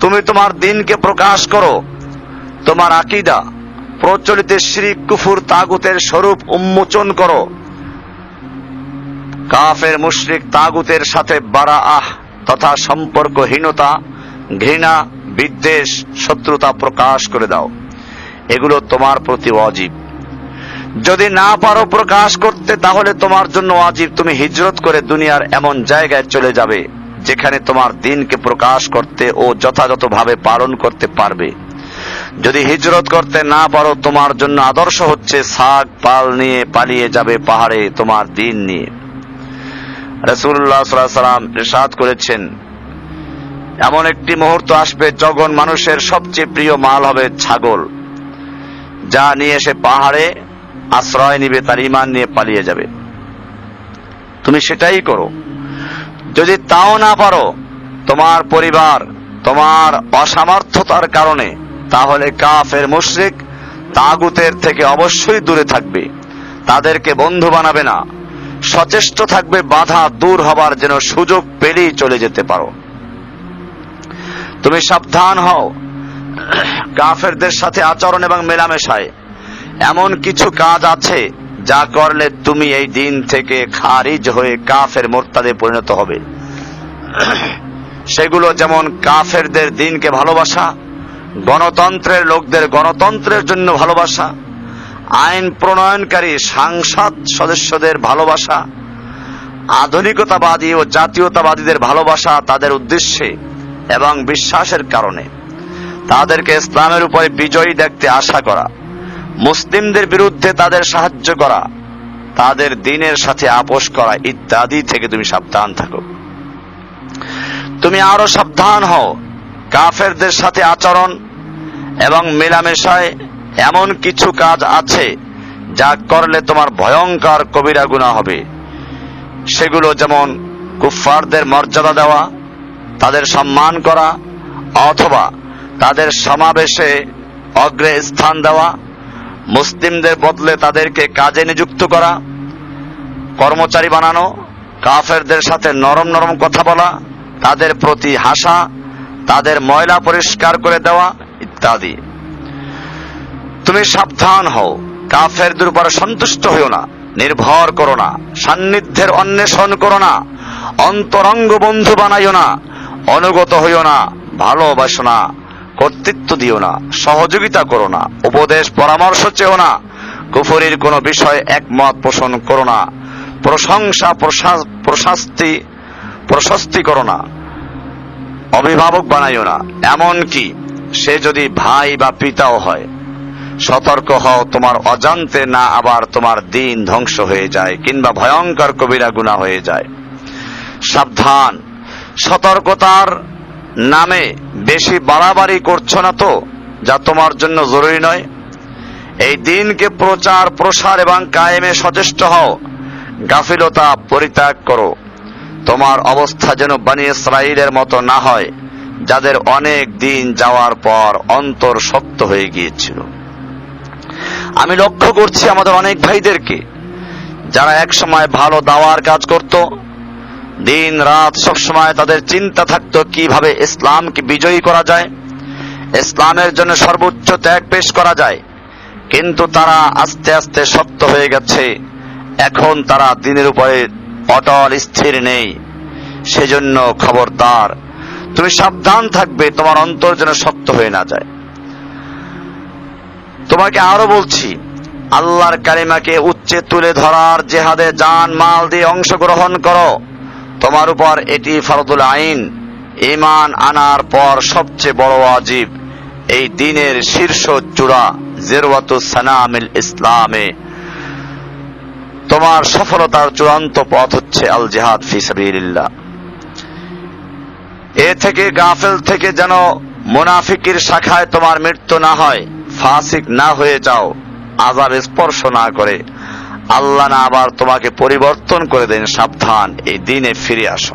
তুমি তোমার দিনকে প্রকাশ করো। তোমার আকিদা প্রচলিত শিরিক কুফুর তাগুতের স্বরূপ উন্মোচন করো। কাফের মুশরিক তাগুতের সাথে বারা আহ তথা সম্পর্কহীনতা, ঘৃণা, বিদ্বেষ, শত্রুতা প্রকাশ করে দাও। এগুলো তোমার প্রতি অজীব যদি না পারো প্রকাশ করতে, তাহলে তোমার জন্য অজীব তুমি হিজরত করে দুনিয়ার এমন জায়গায় চলে যাবে। যেখানে তোমার দিনকে প্রকাশ করতে ও যথাযথভাবে পালন করতে পারবে। যদি হিজরত করতে না পারো, তোমার জন্য আদর্শ হচ্ছে শাক, পাল নিয়ে পালিয়ে যাবে পাহাড়ে তোমার দিন নিয়ে। রসুল্লাহ সাল্লাম ইরশাদ করেছেন, এমন একটি মুহূর্ত আসবে, যখন মানুষের সবচেয়ে প্রিয় মাল হবে ছাগল, যা নিয়ে সে পাহাড়ে আশ্রয় নিবে, তার ইমান নিয়ে পালিয়ে যাবে। তুমি সেটাই করো। যদি তাও না পারো, তোমার পরিবার, তোমার অসামর্থতার কারণে, তাহলে কাফের মুশরিক তাগুতের থেকে অবশ্যই দূরে থাকবে। তাদেরকে বন্ধু বানাবে না। সচেষ্ট থাকবে, বাধা দূর হবার যেন সুযোগ পেলেই চলে যেতে পারো। তুমি সাবধান হও। কাফেরদের সাথে আচরণ এবং মেলামেশায়। এমন কিছু কাজ আছে যা করলে তুমি এই দিন থেকে খারিজ হয়ে কাফের মোর্তাদে পরিণত হবে। সেগুলো যেমন কাফেরদের দিনকে ভালোবাসা, গণতন্ত্রের লোকদের গণতন্ত্রের জন্য ভালোবাসা, আইন প্রণয়নকারী সাংসদ সদস্যদের ভালোবাসা, আধুনিকতাবাদী ও জাতীয়তাবাদীদের ভালোবাসা তাদের উদ্দেশ্যে এবং বিশ্বাসের কারণে। তাদেরকে ইসলামের উপরে বিজয়ী দেখতে আশা করা। মুসলিমদের বিরুদ্ধে তাদের সাহায্য করা, তাদের দিনের সাথে আপোষ করা ইত্যাদি থেকে তুমি সাবধান থাকো। তুমি আরও সাবধান হও। কাফেরদের সাথে আচরণ এবং মেলামেশায় এমন কিছু কাজ আছে যা করলে তোমার ভয়ঙ্কর কবিরা গুণা হবে। সেগুলো যেমন কুফফারদের মর্যাদা দেওয়া, তাদের সম্মান করা, অথবা তাদের সমাবেশে অগ্রে স্থান দেওয়া মুসলিমদের বদলে তাদেরকে কাজে নিযুক্ত করা, কর্মচারী বানানো, কাফেরদের সাথে নরম নরম কথা বলা, তাদের প্রতি হাসা, তাদের ময়লা পরিষ্কার করে দেওয়া ইত্যাদি। তুমি সাবধান হও, কাফেরদের উপর সন্তুষ্ট হইও না, নির্ভর করো না, সান্নিধ্যের অন্বেষণ করো না, অন্তরঙ্গ বন্ধু বানাইও না, অনুগত হইও না, ভালোবাসো না। কর্তৃত্ব দিও না, সহযোগিতা করো না, উপদেশ পরামর্শ চেও না, কুফরির কোনো বিষয়ে একমত পোষণ করো না, প্রশংসা, প্রশা- প্রশাস্তি, প্রশস্তি করো না, অভিভাবক বানাইও না এমন কি সে যদি ভাই বা পিতাও হয়, সতর্ক হও, তোমার অজান্তে না আবার তোমার দিন ধ্বংস হয়ে যায়, কিংবা ভয়ঙ্কর কবিরা গুণা হয়ে যায়। সাবধান, সতর্কতার নামে বেশি বাড়াবাড়ি করছ না তো, যা তোমার জন্য জরুরি নয়। এই দিনকে প্রচার, প্রসার এবং কায়েমে সচেষ্ট হও। গাফিলতা পরিত্যাগ করো। তোমার অবস্থা যেন বানি ইসরাইলের মতো না হয়, যাদের অনেক দিন যাওয়ার পর অন্তর শক্ত হয়ে গিয়েছিল। আমি লক্ষ্য করছি আমাদের অনেক ভাইদেরকে, যারা এক সময় ভালো দাওয়ার কাজ করত দিন রাত সব সময় তাদের চিন্তা থাকতো কীভাবে ইসলামকে বিজয়ী করা যায়। ইসলামের জন্য সর্বোচ্চ ত্যাগ পেশ করা যায়। কিন্তু তারা আস্তে আস্তে শক্ত হয়ে গেছে। এখন তারা দিনের উপরে অটল, স্থির নেই। সেজন্য খবরদার, তুমি সাবধান থাকবে, তোমার অন্তর যেন শক্ত হয়ে না যায়। তোমাকে আরও বলছি, আল্লাহর কালিমাকে উচ্চে তুলে ধরার জেহাদে যান মাল দিয়ে অংশগ্রহণ করো। তোমার উপর এটি ফরদুল আইন। ইমান আনার পর সবচেয়ে বড় আজীব এই দিনের শীর্ষ চূড়া জেরওয়াতু সানামিল ইসলামে। তোমার সফলতার চূড়ান্ত পথ হচ্ছে আল জেহাদ ফি এ থেকে গাফেল থেকে যেন মুনাফিকির শাখায় তোমার মৃত্যু না হয়, ফাসিক না হয়ে যাও আজাব স্পর্শ না করে। আল্লাহ না আবার তোমাকে পরিবর্তন করে দেন সাবধান এই দিনে ফিরে আসো।